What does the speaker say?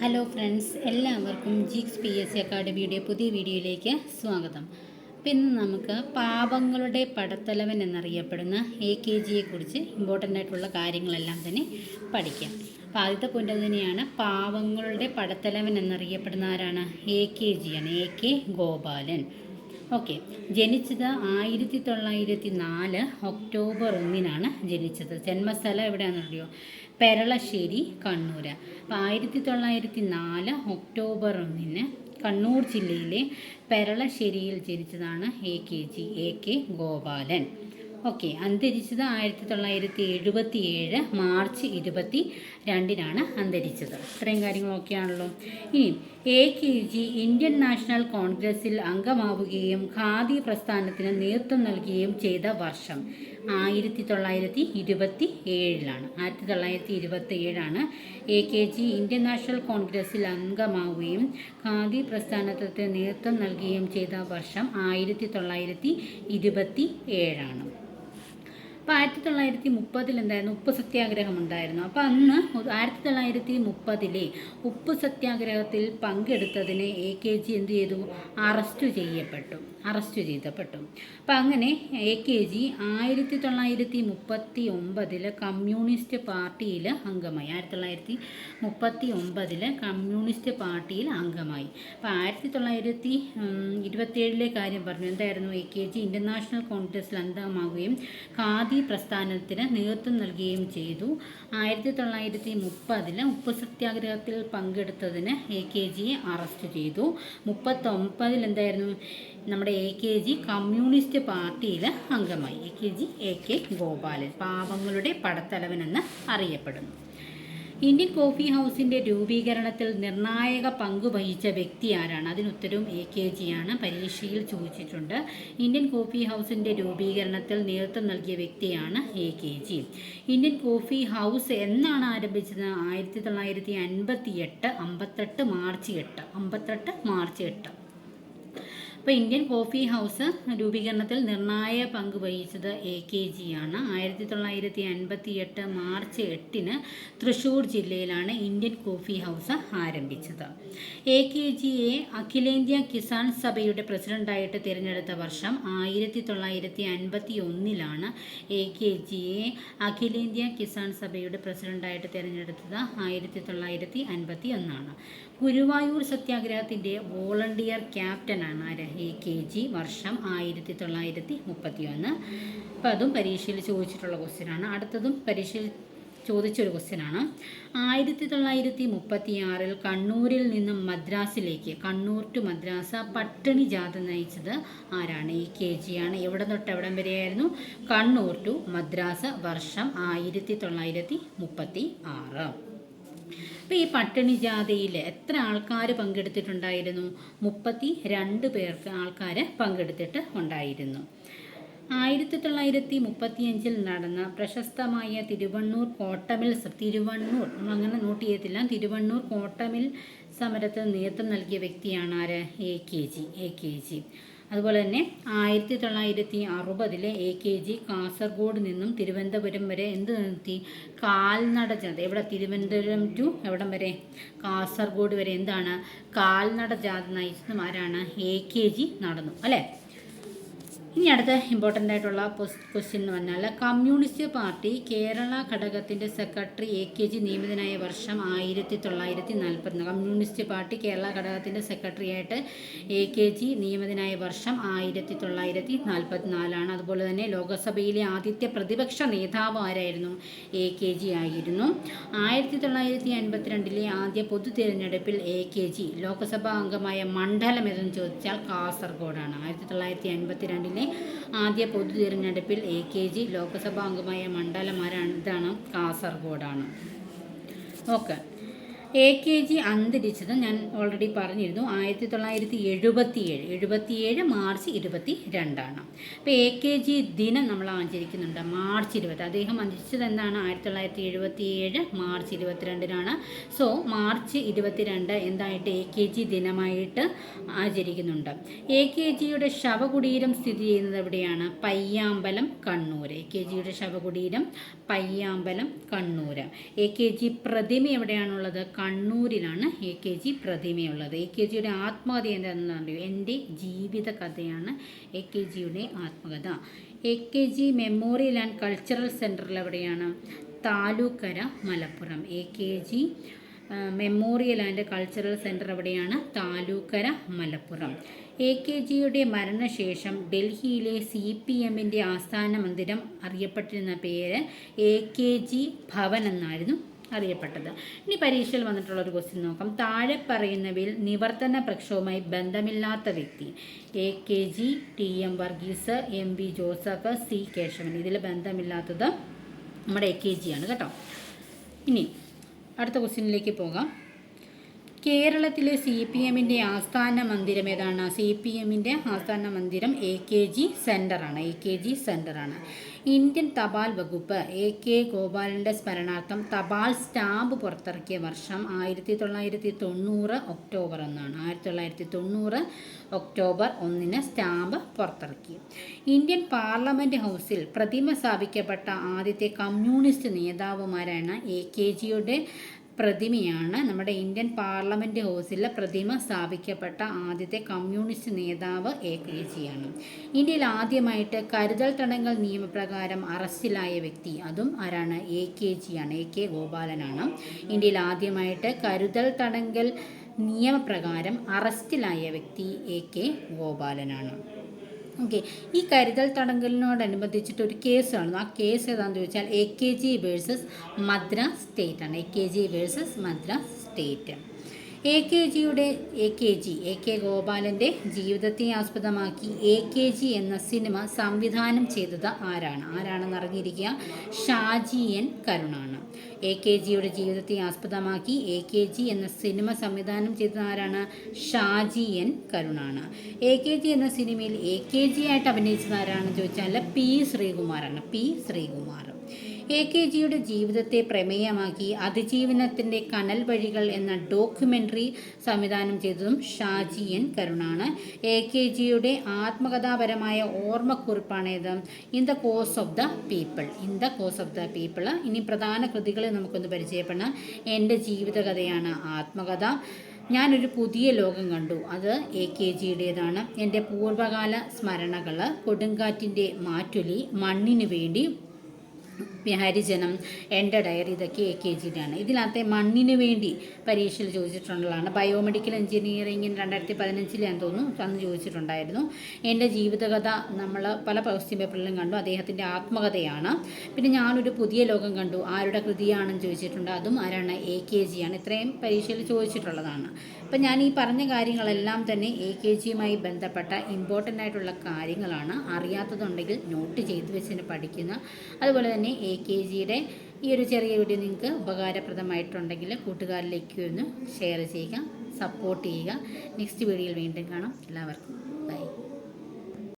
Hello friends എല്ലാവർക്കും ജിക്സ് P S C അക്കാഡമിയുടെ പുതിയ വീഡിയോയിലേക്ക് സ്വാഗതം. അപ്പം ഇന്ന് നമുക്ക് പാവങ്ങളുടെ പടത്തലവൻ എന്നറിയപ്പെടുന്ന എ കെ ജിയെക്കുറിച്ച് ഇമ്പോർട്ടന്റ് ആയിട്ടുള്ള കാര്യങ്ങളെല്ലാം തന്നെ പഠിക്കാം. അപ്പോൾ ആദ്യത്തെ പോയിന്റ് അത് തന്നെയാണ് പാവങ്ങളുടെ പടത്തലവൻ എന്നറിയപ്പെടുന്ന ആരാണ്? എ കെ ജിയാണ് എ കെ ഗോപാലൻ. ഓക്കെ ജനിച്ചത് ആയിരത്തി തൊള്ളായിരത്തി നാല് ഒക്ടോബർ ഒന്നിനാണ് ജനിച്ചത്. ജന്മസ്ഥലം എവിടെയാണെന്നറിയോ? പെരളശ്ശേരി കണ്ണൂർ അപ്പോൾ ആയിരത്തി തൊള്ളായിരത്തി നാല് ഒക്ടോബർ ഒന്നിന് കണ്ണൂർ ജില്ലയിലെ പെരളശ്ശേരിയിൽ ജനിച്ചതാണ് A K G A K Gopalan. Okay അന്തരിച്ചത് ആയിരത്തി തൊള്ളായിരത്തി എഴുപത്തി ഏഴ് മാർച്ച് ഇരുപത്തി രണ്ടിനാണ് അന്തരിച്ചത്. ഇത്രയും കാര്യങ്ങളൊക്കെയാണല്ലോ. ഇനി A K G Indian national കോൺഗ്രസിൽ അംഗമാവുകയും ഖാദി പ്രസ്ഥാനത്തിന് നേതൃത്വം നൽകുകയും ചെയ്ത വർഷം ആയിരത്തി തൊള്ളായിരത്തി ഇരുപത്തി ഏഴിലാണ് ആയിരത്തി തൊള്ളായിരത്തി ഇരുപത്തി ഏഴാണ് A K G Indian national കോൺഗ്രസിൽ അംഗമാവുകയും ഖാദി പ്രസ്ഥാനത്തിന് നേതൃത്വം നൽകുകയും ചെയ്ത വർഷം ആയിരത്തി തൊള്ളായിരത്തി ഇരുപത്തി ഏഴാണ് അപ്പോൾ ആയിരത്തി തൊള്ളായിരത്തി മുപ്പതിൽ എന്തായിരുന്നു? ഉപ്പ് സത്യാഗ്രഹം ഉണ്ടായിരുന്നു. അപ്പോൾ അന്ന് ആയിരത്തി തൊള്ളായിരത്തി മുപ്പതിലെ ഉപ്പ് സത്യാഗ്രഹത്തിൽ പങ്കെടുത്തതിന് എ കെ ജി എന്ത് ചെയ്തു? അറസ്റ്റ് ചെയ്യപ്പെട്ടു. അറസ്റ്റ് ചെയ്തപ്പെട്ടു. അപ്പം അങ്ങനെ എ കെ ജി ആയിരത്തി തൊള്ളായിരത്തി മുപ്പത്തി ഒമ്പതിൽ കമ്മ്യൂണിസ്റ്റ് പാർട്ടിയിൽ അംഗമായി. ആയിരത്തി തൊള്ളായിരത്തി മുപ്പത്തി ഒമ്പതിൽ കമ്മ്യൂണിസ്റ്റ് പാർട്ടിയിൽ അംഗമായി. അപ്പോൾ ആയിരത്തി തൊള്ളായിരത്തി ഇരുപത്തിയേഴിലെ കാര്യം പറഞ്ഞു. എന്തായിരുന്നു? എ കെ ജി ഇന്റർനാഷണൽ കോൺഗ്രസിൽ അംഗമാവുകയും ഖാദി പ്രസ്ഥാനത്തിന് നേതൃത്വം നൽകുകയും ചെയ്തു. ആയിരത്തി തൊള്ളായിരത്തി മുപ്പതിൽ ഉപ്പ് സത്യാഗ്രഹത്തിൽ പങ്കെടുത്തതിന് എ കെ ജിയെ അറസ്റ്റ് ചെയ്തു. മുപ്പത്തൊമ്പതിൽ എന്തായിരുന്നു? നമ്മുടെ എ കെ ജി കമ്മ്യൂണിസ്റ്റ് പാർട്ടിയിൽ അംഗമായി. A K G A K Gopalan. പാവങ്ങളുടെ പടത്തലവനെന്ന് അറിയപ്പെടുന്നു. ഇന്ത്യൻ കോഫി ഹൗസിന്റെ രൂപീകരണത്തിൽ നിർണായക പങ്ക് വഹിച്ച വ്യക്തി ആരാണ്? അതിനുത്തരവും എ കെ ജി ആണ്. പരീക്ഷയിൽ ചോദിച്ചിട്ടുണ്ട്. ഇന്ത്യൻ കോഫി ഹൗസിന്റെ രൂപീകരണത്തിൽ നേതൃത്വം നൽകിയ വ്യക്തിയാണ് A K G. Indian Coffee House എന്നാണ് ആരംഭിച്ചത്? ആയിരത്തി തൊള്ളായിരത്തി അൻപത്തി എട്ട് അമ്പത്തെട്ട് മാർച്ച് എട്ട്. അമ്പത്തെട്ട് മാർച്ച് എട്ട്. അപ്പോൾ ഇന്ത്യൻ കോഫി ഹൗസ് രൂപീകരണത്തിൽ നിർണായക പങ്ക് വഹിച്ചത് എ കെ ജി ആണ്. ആയിരത്തി തൊള്ളായിരത്തി അൻപത്തി എട്ട് മാർച്ച് എട്ടിന് തൃശ്ശൂർ ജില്ലയിലാണ് ഇന്ത്യൻ കോഫി ഹൗസ് ആരംഭിച്ചത്. എ കെ ജിയെ അഖിലേന്ത്യാ കിസാൻ സഭയുടെ പ്രസിഡന്റായിട്ട് തിരഞ്ഞെടുത്ത വർഷം ആയിരത്തി തൊള്ളായിരത്തി അൻപത്തി ഒന്നിലാണ് എ കെ ജിയെ അഖിലേന്ത്യാ കിസാൻ സഭയുടെ പ്രസിഡന്റായിട്ട് തിരഞ്ഞെടുത്തത് ആയിരത്തി തൊള്ളായിരത്തി അൻപത്തി ഒന്നാണ് ഗുരുവായൂർ സത്യാഗ്രഹത്തിന്റെ വോളണ്ടിയർ ക്യാപ്റ്റനാണ് ആര് എ കെ ജി. വർഷം ആയിരത്തി തൊള്ളായിരത്തി മുപ്പത്തി ഒന്ന് അപ്പോൾ അതും പരീക്ഷയിൽ ചോദിച്ചിട്ടുള്ള ക്വസ്റ്റ്യനാണ്. അടുത്തതും പരീക്ഷയിൽ ചോദിച്ചൊരു ക്വസ്റ്റ്യനാണ്. ആയിരത്തി തൊള്ളായിരത്തി മുപ്പത്തി ആറിൽ കണ്ണൂരിൽ നിന്നും മദ്രാസിലേക്ക് കണ്ണൂർ ടു മദ്രാസ് പട്ടിണി ജാഥ നയിച്ചത് ആരാണ്? ഈ കെ ജി ആണ്. എവിടെ തൊട്ട് എവിടം വരെയായിരുന്നു? കണ്ണൂർ ടു മദ്രാസ് വർഷം ആയിരത്തി തൊള്ളായിരത്തി മുപ്പത്തി ആറ് അപ്പോൾ ഈ പട്ടിണി ജാഥയിൽ എത്ര ആൾക്കാർ പങ്കെടുത്തിട്ടുണ്ടായിരുന്നു? മുപ്പത്തി രണ്ട് പേർക്ക് ആൾക്കാർ പങ്കെടുത്തിട്ട് ഉണ്ടായിരുന്നു. ആയിരത്തി തൊള്ളായിരത്തി മുപ്പത്തിയഞ്ചിൽ നടന്ന പ്രശസ്തമായ തിരുവണ്ണൂർ കോട്ടമിൽ തിരുവണ്ണൂർ അങ്ങനെ നോട്ട് ചെയ്യത്തില്ല. തിരുവണ്ണൂർ കോട്ടമിൽ സമരത്തിന് നേതൃത്വം നൽകിയ വ്യക്തിയാണ് ആര്? A K G A K G. അതുപോലെ തന്നെ ആയിരത്തി തൊള്ളായിരത്തി അറുപതിലെ എ കെ ജി കാസർഗോഡ് നിന്നും തിരുവനന്തപുരം വരെ എന്ത് നിർത്തി? കാൽനട ജാഥ. എവിടെ? തിരുവനന്തപുരം ടു എവിടം വരെ? കാസർഗോഡ് വരെ. എന്താണ്? കാൽനട ജാഥ നയിച്ചതും ആരാണ്? എ കെ ജി നടന്നു. അല്ലേ? ഇനി അടുത്ത ഇമ്പോർട്ടന്റ് ആയിട്ടുള്ള ക്വസ്റ്റ്യൻ എന്ന് പറഞ്ഞാൽ കമ്മ്യൂണിസ്റ്റ് പാർട്ടി കേരള ഘടകത്തിന്റെ സെക്രട്ടറി എ കെ ജി നിയമിതനായ വർഷം ആയിരത്തി തൊള്ളായിരത്തി നാൽപ്പത്തി കമ്മ്യൂണിസ്റ്റ് പാർട്ടി കേരള ഘടകത്തിന്റെ സെക്രട്ടറി ആയിട്ട് എ കെ ജി നിയമിതനായ വർഷം ആയിരത്തി തൊള്ളായിരത്തി നാൽപ്പത്തി നാലാണ് അതുപോലെ തന്നെ ലോകസഭയിലെ ആദ്യത്തെ പ്രതിപക്ഷ നേതാവ് ആരായിരുന്നു? എ കെ ജി ആയിരുന്നു. ആയിരത്തി തൊള്ളായിരത്തി അൻപത്തിരണ്ടിലെ ആദ്യ പൊതു തിരഞ്ഞെടുപ്പിൽ എ കെ ജി ലോക്സഭാ അംഗമായ മണ്ഡലം ഏതെന്ന് ചോദിച്ചാൽ കാസർഗോഡാണ്. ആയിരത്തി തൊള്ളായിരത്തി അൻപത്തിരണ്ടിലെ ആദ്യ പൊതു തിരഞ്ഞെടുപ്പിൽ എ കെ ജി ലോക്സഭാ അംഗമായ മണ്ഡലം ആരാണ്? ഇതാണ് കാസർഗോഡാണ്. ഓക്കെ. എ കെ ജി അന്തരിച്ചത് ഞാൻ ഓൾറെഡി പറഞ്ഞിരുന്നു. ആയിരത്തി തൊള്ളായിരത്തി എഴുപത്തി ഏഴ് എഴുപത്തിയേഴ് മാർച്ച് ഇരുപത്തി രണ്ടാണ് അപ്പോൾ എ കെ ജി ദിനം നമ്മൾ ആചരിക്കുന്നുണ്ട്. മാർച്ച് ഇരുപത്തി അദ്ദേഹം അന്തരിച്ചത് എന്താണ്? ആയിരത്തി തൊള്ളായിരത്തി എഴുപത്തി ഏഴ് മാർച്ച് ഇരുപത്തിരണ്ടിനാണ്. സോ മാർച്ച് ഇരുപത്തിരണ്ട് എന്തായിട്ട് എ കെ ജി ദിനമായിട്ട് ആചരിക്കുന്നുണ്ട്. എ കെ ജിയുടെ ശവകുടീരം സ്ഥിതി ചെയ്യുന്നത് എവിടെയാണ്? പയ്യാമ്പലം കണ്ണൂർ എ കെ ജിയുടെ ശവകുടീരം Payyambalam Kannur A K G പ്രതിമ എവിടെയാണുള്ളത്? കണ്ണൂരിലാണ് എ കെ ജി പ്രതിമയുള്ളത്. എ കെ ജിയുടെ ആത്മകഥ എന്താണെന്ന് പറയുക എന്റെ ജീവിത കഥയാണ് എ കെ ജിയുടെ ആത്മകഥ. A K G memorial and cultural സെന്ററിൽ എവിടെയാണ്? Thalukkara Malappuram. A K G memorial and cultural centre എവിടെയാണ്? താലൂക്കര മലപ്പുറം. എ കെ ജിയുടെ മരണശേഷം ഡൽഹിയിലെ സി പി എമ്മിന്റെ ആസ്ഥാന മന്ദിരം അറിയപ്പെട്ടിരുന്ന പേര് എ കെ ജി ഭവൻ എന്നായിരുന്നു. അറിയപ്പെട്ടത്. ഇനി പരീക്ഷയിൽ വന്നിട്ടുള്ള ഒരു ക്വസ്റ്റ്യൻ നോക്കാം. താഴെ പറയുന്നവയിൽ നിവർത്തന പ്രക്ഷോഭവുമായി ബന്ധമില്ലാത്ത വ്യക്തി. A. K. G T. M. Varghese M. V. Joseph C. Kesavan. ഇതിൽ ബന്ധമില്ലാത്തത് നമ്മുടെ എ. കെ. ജി ആണ്. കേട്ടോ? ഇനി അടുത്ത ക്വസ്റ്റ്യനിലേക്ക് പോകാം. കേരളത്തിലെ സി പി എമ്മിന്റെ ആസ്ഥാന മന്ദിരം ഏതാണ്? സി പി എമ്മിന്റെ ആസ്ഥാന മന്ദിരം എ കെ ജി സെന്ററാണ്. എ കെ ജി സെന്ററാണ്. ഇന്ത്യൻ തപാൽ വകുപ്പ് എ കെ ഗോപാലന്റെ സ്മരണാർത്ഥം തപാൽ സ്റ്റാമ്പ് പുറത്തിറക്കിയ വർഷം ആയിരത്തി തൊള്ളായിരത്തി തൊണ്ണൂറ് ഒക്ടോബർ ഒന്നാണ്. ആയിരത്തി തൊള്ളായിരത്തി തൊണ്ണൂറ് ഒക്ടോബർ ഒന്നിന് സ്റ്റാമ്പ് പുറത്തിറക്കി. ഇന്ത്യൻ പാർലമെന്റ് ഹൗസിൽ പ്രതിമ സ്ഥാപിക്കപ്പെട്ട ആദ്യത്തെ കമ്മ്യൂണിസ്റ്റ് നേതാവുമാരാണ് എ കെ ജിയുടെ പ്രതിമയാണ്. നമ്മുടെ ഇന്ത്യൻ പാർലമെന്റ് ഹൗസിലെ പ്രതിമ സ്ഥാപിക്കപ്പെട്ട ആദ്യത്തെ കമ്മ്യൂണിസ്റ്റ് നേതാവ് എ കെ ജിയാണ് ഇന്ത്യയിൽ ആദ്യമായിട്ട് കരുതൽ തടങ്കൽ നിയമപ്രകാരം അറസ്റ്റിലായ വ്യക്തി അതും ആരാണ്? എ കെ ജിയാണ് എ കെ ഗോപാലനാണ് ഇന്ത്യയിൽ ആദ്യമായിട്ട് കരുതൽ തടങ്കൽ നിയമപ്രകാരം അറസ്റ്റിലായ വ്യക്തി എ കെ ഗോപാലനാണ് ഓക്കെ ഈ കരുതൽ തടങ്കലിനോടനുബന്ധിച്ചിട്ട് ഒരു കേസ് കാണുന്നു. ആ കേസ് ഏതാണെന്ന് ചോദിച്ചാൽ A K G versus Madras state ആണ്. A K G versus Madras state A K ജിയുടെ A K G A K ഗോപാലന്റെ ജീവിതത്തെ ആസ്പദമാക്കി എ കെ ജി എന്ന സിനിമ സംവിധാനം ചെയ്തത് ആരാണ്? ആരാണെന്ന് അറിഞ്ഞിരിക്കുക? ഷാജി എൻ കരുണാണ്. എ കെ ജിയുടെ ജീവിതത്തെ ആസ്പദമാക്കി എ കെ ജി എന്ന സിനിമ സംവിധാനം ചെയ്തത് ആരാണ്? ഷാജി എൻ കരുണാണ്. എ കെ ജി എന്ന സിനിമയിൽ എ കെ ജി ആയിട്ട് അഭിനയിച്ചത് ആരാണെന്ന് ചോദിച്ചാൽ P ശ്രീകുമാറാണ്. P Sreekumar. A K ജിയുടെ ജീവിതത്തെ പ്രമേയമാക്കി അതിജീവനത്തിന്റെ കനൽ വഴികൾ എന്ന ഡോക്യുമെന്ററി സംവിധാനം ചെയ്തതും ഷാജി എൻ കരുണാണ്. എ കെ ജിയുടെ ആത്മകഥാപരമായ ഓർമ്മക്കുറിപ്പാണ് ഇത്. In the cause of the people in the cause of the people ഇനി പ്രധാന കൃതികളെ നമുക്കൊന്ന് പരിചയപ്പെടണം എന്റെ ജീവിതകഥയാണ് ആത്മകഥ. ഞാനൊരു പുതിയ ലോകം കണ്ടു. അത് എ കെ ജിയുടേതാണ്. എന്റെ പൂർവകാല സ്മരണകൾ കൊടുങ്കാറ്റിന്റെ മാറ്റൊലി മണ്ണിനു വേണ്ടി ഹരിജനം എന്റെ ഡയറി ഇതൊക്കെ എ കെ ജിയിലാണ് ഇതിനകത്തെ മണ്ണിന് വേണ്ടി പരീക്ഷയിൽ ചോദിച്ചിട്ടുള്ളതാണ്. ബയോമെഡിക്കൽ എഞ്ചിനീയറിംഗിന് രണ്ടായിരത്തി പതിനഞ്ചിലാന്ന് തോന്നുന്നു. അന്ന് ചോദിച്ചിട്ടുണ്ടായിരുന്നു. എന്റെ ജീവിതകഥ നമ്മൾ പല ക്വസ്റ്റ്യൻ പേപ്പറിലും കണ്ടു. അദ്ദേഹത്തിന്റെ ആത്മകഥയാണ്. പിന്നെ ഞാനൊരു പുതിയ ലോകം കണ്ടു. ആരുടെ കൃതിയാണെന്ന് ചോദിച്ചിട്ടുണ്ട്. അതും ആരാണ്? എ കെ ജിയാണ് ഇത്രയും പരീക്ഷയിൽ ചോദിച്ചിട്ടുള്ളതാണ്. അപ്പം ഞാൻ ഈ പറഞ്ഞ കാര്യങ്ങളെല്ലാം തന്നെ എ കെ ജിയുമായി ബന്ധപ്പെട്ട ഇമ്പോർട്ടന്റ് ആയിട്ടുള്ള കാര്യങ്ങളാണ്. അറിയാത്തതുണ്ടെങ്കിൽ നോട്ട് ചെയ്ത് വെച്ചിന് പഠിക്കുന്ന. അതുപോലെ തന്നെ എ കെ ജിയുടെ ഈ ഒരു ചെറിയ വീഡിയോ നിങ്ങൾക്ക് ഉപകാരപ്രദമായിട്ടുണ്ടെങ്കിൽ കൂട്ടുകാരിലേക്ക് ഒന്ന് ഷെയർ ചെയ്യുക സപ്പോർട്ട് ചെയ്യുക. നെക്സ്റ്റ് വീഡിയോയിൽ വീണ്ടും കാണാം. എല്ലാവർക്കും ബൈ